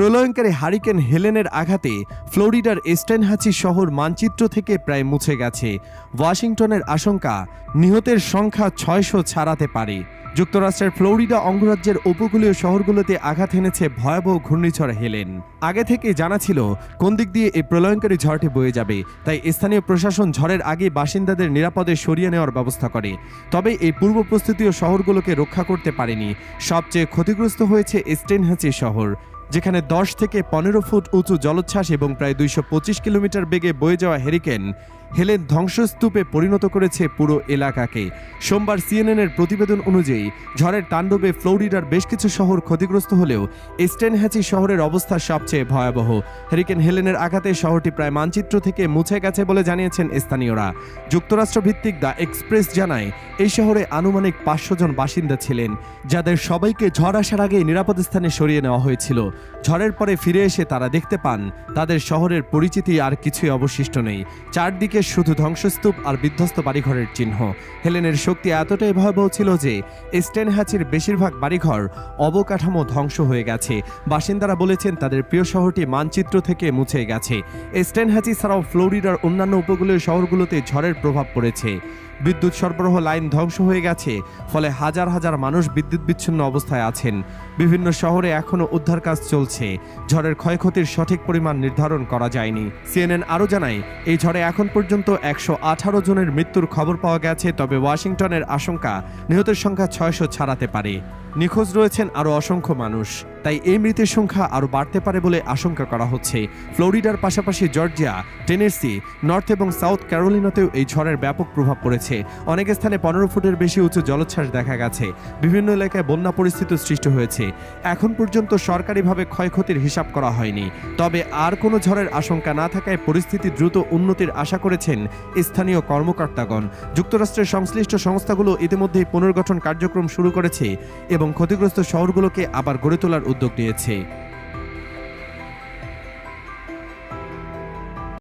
প্রলয়ঙ্কারী hurricane হেলেনের আঘাতে ফ্লোরিডার এস্টেনহাচি শহর মানচিত্র থেকে প্রায় মুছে গেছে। ওয়াশিংটনের আশঙ্কা, নিহতের সংখ্যা ছয়শো ছাড়াতে পারে। যুক্তরাষ্ট্রের ফ্লোরিডা অঙ্গরাজ্যের উপকূলীয় শহরগুলোতে আঘাত এনেছে ভয়াবহ ঘূর্ণিঝড় হেলেন। আগে থেকে জানা ছিল, কোন দিক দিয়ে এই প্রলয়ঙ্কারী ঝড়টি বয়ে যাবে, তাই স্থানীয় প্রশাসন ঝড়ের আগে বাসিন্দাদের নিরাপদে সরিয়ে নেওয়ার ব্যবস্থা করে। তবে এই পূর্ব প্রস্তুতীয় শহরগুলোকে রক্ষা করতে পারেনি। সবচেয়ে ক্ষতিগ্রস্ত হয়েছে স্টেনহাচি শহর। যেখানে দশ থেকে পনেরো ফুট উঁচু জলোচ্ছ্বাস এবং প্রায় দুইশো পঁচিশ কিলোমিটার বেগে বয়ে যাওয়া হেরিকেন হেলেন ধ্বংসস্তূপে পরিণত করেছে পুরো এলাকাকে। সোমবার সিএনএনের প্রতিবেদন অনুযায়ী ঝড়ের তাণ্ডবে ফ্লোরিডার বেশ কিছু শহর ক্ষতিগ্রস্ত হলেও স্টেনহ্যাচি শহরের অবস্থা সবচেয়ে ভয়াবহ। হেরিকেন হেলেনের আঘাতে শহরটি প্রায় মানচিত্র থেকে মুছে গেছে বলে জানিয়েছেন স্থানীয়রা। যুক্তরাষ্ট্রভিত্তিক দ্য এক্সপ্রেস জানায়, এই শহরে আনুমানিক পাঁচশো জন বাসিন্দা ছিলেন, যাদের সবাইকে ঝড় আসার আগে নিরাপদ স্থানে সরিয়ে নেওয়া হয়েছিল। ঝড়ের পরে ফিরে এসে তারা দেখতে পান, তাদের শহরের পরিচিতি আর কিছুই অবশিষ্ট নেই। চারদিকে শুধু ধ্বংসস্তূপ আর বিধ্বস্ত বাড়িঘরের চিহ্ন। হেলেনের শক্তি এতটাই ভয়াবহ ছিল যে স্টেনহ্যাচির বেশিরভাগ বাড়িঘর অবকাঠামো ধ্বংস হয়ে গেছে। বাসিন্দারা বলেছেন তাদের প্রিয় শহরটি মানচিত্র থেকে মুছে গেছে। স্টেনহ্যাচি ছাড়াও ফ্লোরিডার অন্যান্য উপকূলীয় শহরগুলোতে ঝড়ের প্রভাব পড়েছে। বিদ্যুৎ সরবরাহ লাইন ধ্বংস হয়ে গেছে, ফলে হাজার হাজার মানুষ বিদ্যুৎ বিচ্ছিন্ন অবস্থায় আছেন। বিভিন্ন শহরে এখনও উদ্ধার কাজ চলছে। ঝড়ের ক্ষয়ক্ষতির সঠিক পরিমাণ নির্ধারণ করা যায়নি। সিএনএন আরও জানায়, এই ঝড়ে এখন পর্যন্ত একশো আঠারো জনের মৃত্যুর খবর পাওয়া গেছে, তবে ওয়াশিংটনের আশঙ্কা, নিহতের সংখ্যা ছয়শো ছাড়াতে পারে। নিখোঁজ রয়েছেন আরও অসংখ্য মানুষ। তাই এই মৃতের সংখ্যা আরও বাড়তে পারে বলে আশঙ্কা করা হচ্ছে। ফ্লোরিডার পাশাপাশি জর্জিয়া, টেনেসি, নর্থ এবং সাউথ ক্যারোলিনাতেও এই ঝড়ের ব্যাপক প্রভাব পড়েছে। অনেক স্থানে পনেরো ফুটের বেশি উঁচু জলোচ্ছ্বাস দেখা গেছে। বিভিন্ন এলাকায় বন্যা পরিস্থিতি সৃষ্টি হয়েছে। এখন পর্যন্ত সরকারিভাবে ক্ষয়ক্ষতির হিসাব করা হয়নি। তবে আর কোনো ঝড়ের আশঙ্কা না থাকায় পরিস্থিতি দ্রুত উন্নতির আশা করেছেন স্থানীয় কর্মকর্তাগণ। যুক্তরাষ্ট্রের সংশ্লিষ্ট সংস্থাগুলো ইতিমধ্যেই পুনর্গঠন কার্যক্রম শুরু করেছে এবং ক্ষতিগ্রস্ত শহরগুলোকে আবার গড়ে তোলার উদ্যোগ নিয়েছে।